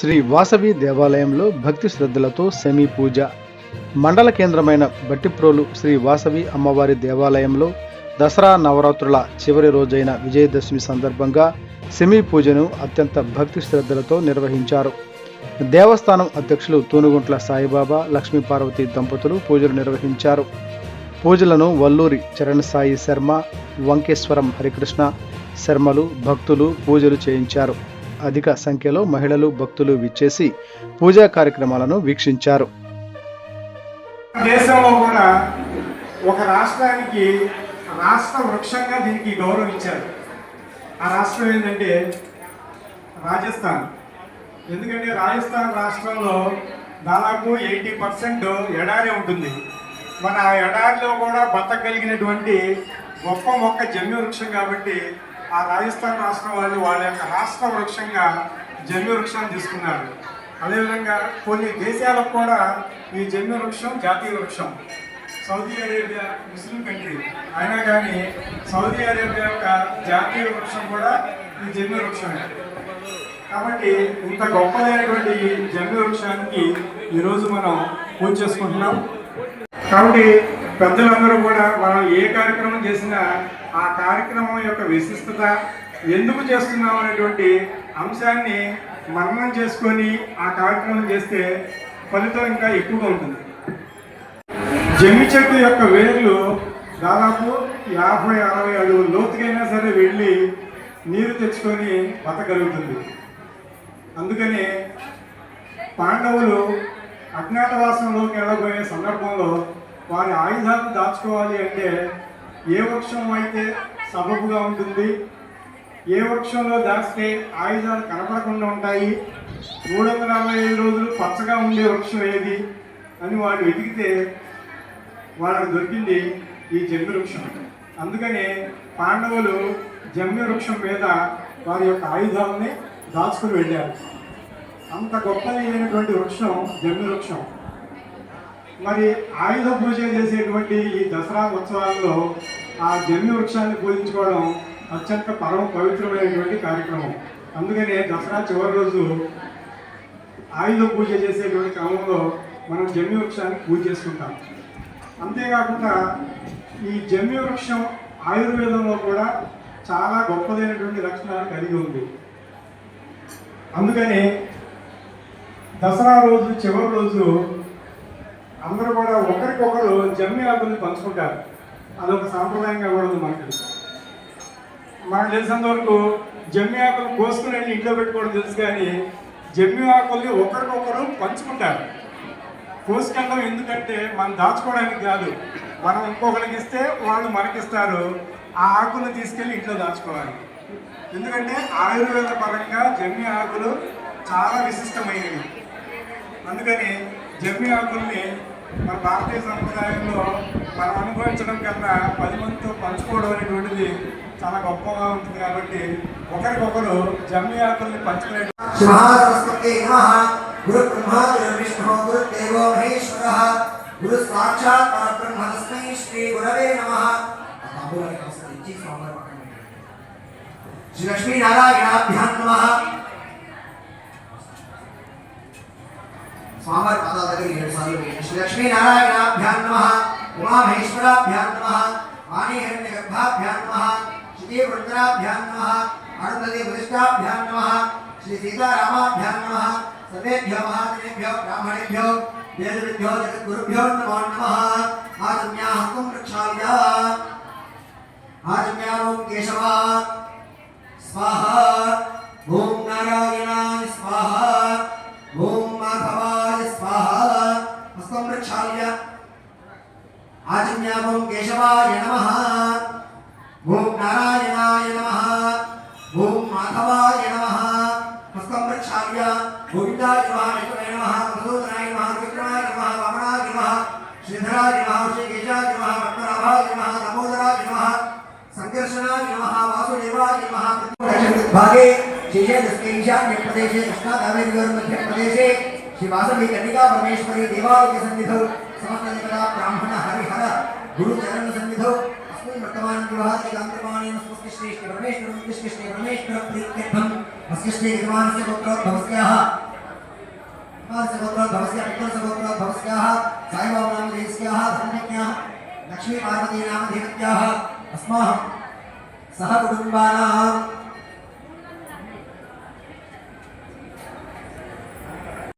శ్రీ వాసవి దేవాలయంలో భక్తి శ్రద్ధలతో సెమీ పూజ. మండల కేంద్రమైన బట్టిప్రోలు శ్రీ వాసవి అమ్మవారి దేవాలయంలో దసరా నవరాత్రుల చివరి రోజైన విజయదశమి సందర్భంగా సెమీ పూజను అత్యంత భక్తి శ్రద్ధలతో నిర్వహించారు. దేవస్థానం అధ్యక్షులు తూనుగుంట్ల సాయిబాబా లక్ష్మీపార్వతి దంపతులు పూజలు నిర్వహించారు. పూజలను వల్లూరి చరణ్ సాయి శర్మ వంకేశ్వరం హరికృష్ణ శర్మలు భక్తులు పూజలు చేయించారు. అధిక సంఖ్యలో మహిళలు భక్తులు విచ్చేసి పూజా కార్యక్రమాలను వీక్షించారు. దేశంలో కూడా ఒక రాష్ట్రానికి రాష్ట్ర వృక్షంగా దీనికి గౌరవించారు. ఆ రాష్ట్రం ఏంటంటే రాజస్థాన్. ఎందుకంటే రాజస్థాన్ రాష్ట్రంలో దాదాపు ఎయిటీ పర్సెంట్ ఎడారి ఉంటుంది. మన ఆ ఎడారిలో కూడా బతకగలిగినటువంటి గొప్ప మొక్క జమ్మి వృక్షం కాబట్టి ఆ రాజస్థాన్ రాష్ట్రం వాళ్ళు వాళ్ళ యొక్క రాష్ట్ర వృక్షంగా జమ్మి వృక్షాన్ని తీసుకున్నారు. అదేవిధంగా కొన్ని దేశాలకు కూడా ఈ జమ్మి వృక్షం జాతీయ వృక్షం. సౌదీ అరేబియా ముస్లిం కంట్రీ. అయినా కానీ సౌదీ అరేబియా యొక్క జాతీయ వృక్షం కూడా ఈ జమ్మి వృక్షమే. కాబట్టి ఇంత గొప్పదైనటువంటి ఈ జమ్మి వృక్షానికి ఈరోజు మనం పూజ చేసుకుంటున్నాం. కాబట్టి పెద్దలందరూ కూడా మనం ఏ కార్యక్రమం చేసినా ఆ కార్యక్రమం యొక్క విశిష్టత ఎందుకు చేస్తున్నాం అనేటువంటి అంశాన్ని మననం చేసుకొని ఆ కార్యక్రమం చేస్తే ఫలితం ఇంకా ఎక్కువగా ఉంటుంది. జమ్మి చెట్టు యొక్క వేర్లు దాదాపు యాభై అరవై అడుగుల లోతుకైనా సరే వెళ్ళి నీరు తెచ్చుకొని బతకగలుగుతుంది. అందుకని పాండవులు అజ్ఞాతవాసంలోకి వెళ్ళబోయే సందర్భంలో వారి ఆయుధాలను దాచుకోవాలి అంటే ఏ వృక్షం అయితే సబబుగా ఉంటుంది ఏ వృక్షంలో దాస్తే ఆయుధాలు కనపడకుండా ఉంటాయి మూడు వందల అరవై ఐదు రోజులు పచ్చగా ఉండే వృక్షం ఏది అని వాళ్ళు వెతికితే వాళ్ళకు దొరికింది ఈ జమ్మి వృక్షం. అందుకనే పాండవులు జమ్మి వృక్షం మీద వారి యొక్క ఆయుధాలని దాచుకుని వెళ్ళారు. అంత గొప్పదైనటువంటి వృక్షం జమ్మి వృక్షం. మరి ఆయుధ పూజ చేసేటువంటి ఈ దసరా ఉత్సవాల్లో ఆ జమ్మి వృక్షాన్ని పూజించుకోవడం అత్యంత పరమ పవిత్రమైనటువంటి కార్యక్రమం. అందుకనే దసరా చివరి రోజు ఆయుధ పూజ చేసేటువంటి క్రమంలో మనం జమ్మి వృక్షాన్ని పూజ చేసుకుంటాం. అంతేకాకుండా ఈ జమ్మి వృక్షం ఆయుర్వేదంలో కూడా చాలా గొప్పదైనటువంటి లక్షణాలు కలిగి ఉంది. అందుకని దసరా రోజు చివరి రోజు అందరూ కూడా ఒకరికొకరు జమ్మి ఆకుల్ని పంచుకుంటారు. అదొక సాంప్రదాయంగా కూడా ఉంది మనకి. మనకు తెలిసినంత వరకు జమ్మి ఆకులు కోసుకుని వెళ్ళి ఇంట్లో పెట్టుకోవడం తెలుసు కానీ జమ్మి ఆకుల్ని ఒకరికొకరు పంచుకుంటారు. కోసుకెళ్ళడం ఎందుకంటే మనం దాచుకోవడానికి కాదు. మనం ఇంకొకరికి ఇస్తే వాళ్ళు మనకిస్తారు. ఆ ఆకులను తీసుకెళ్ళి ఇంట్లో దాచుకోవాలి. ఎందుకంటే ఆయుర్వేద పరంగా జమ్మి ఆకులు చాలా విశిష్టమైనవి. అందుకని జమ్మి ఆకుల్ని మన భారతీయ సంప్రదాయంలో మనం అనుభవించడం కన్నా పది మందితో పంచుకోవడం అనేటువంటిది చాలా గొప్పగా ఉంటుంది కాబట్టి ఒకరికొకరు జమ్మి ఆకుల్ని పంచుకునే గురు గురు శ్రీ శ్రీ లక్ష్మీనారాయణాభ్యాన్ నమ. స్వామివారి పాదాల దగ్గర ఏడు సార్లు వేయండి శ్రీ లక్ష్మీ నారాయణాభ్యాం నమ ఉమామహేశ్వరాభ్యాం నమ వాణి హిరణ్య గర్భాభ్యాం నమ శ్రీ వృందరాభ్యాం నమ అరుంధతి వరిష్టాభ్యాం నమ శ్రీ సీతారామాభ్యాం నమ సర్వేభ్యో మహాజనేభ్యో బ్రాహ్మణేభ్యో వేదవిభ్యో జగద్గురుభ్యో నమో నమ ఆజమ్యాహం రక్షాయ ఆజమ్యాహం కేశవ స్వాహ ओं केशवाय नमः। ॐ नारायणाय नमः। ॐ माधवाय नमः। हस्तं प्रक्षाल्य गोविन्दाय नमः नित्याय नमः मधुसूदनाय नमः विक्रमाय नमः, वामनाय नमः, श्रीधराय नमः, श्रीकेशाय नमः रत्नराभाय नमः, दामोदराय नमः सङ्कर्षणाय नमः, वासुदेवाय नमः, भागे शेषे ईशान्यप्रदेशे कृष्णाकावेरिगौरमध्यप्रदेशे श्रीवासवी कन्निका परमेश्वरी देवालयसन्निधौ समस्त देवता ब्राह्मण हरिहर। गुरुचरण सन्निधौ अस्मिन् वर्तमान विवाहात् एकान्तमानेन स्वस्कृष्णेष्टे परमेश्वरं कृष्णेष्टे परमेश्वर प्रीत्यर्थम् अस्कृष्टे यजमानस्य पुत्रोद्भवस्याः यजमानस्य पुत्रोद्भवस्य पुत्रसपुत्रोद्भवस्याः साईबाबानां देवस्याः धर्मज्ञाः लक्ष्मीपार्वतीनां देवत्याः अस्माहं सह कुटुम्बानां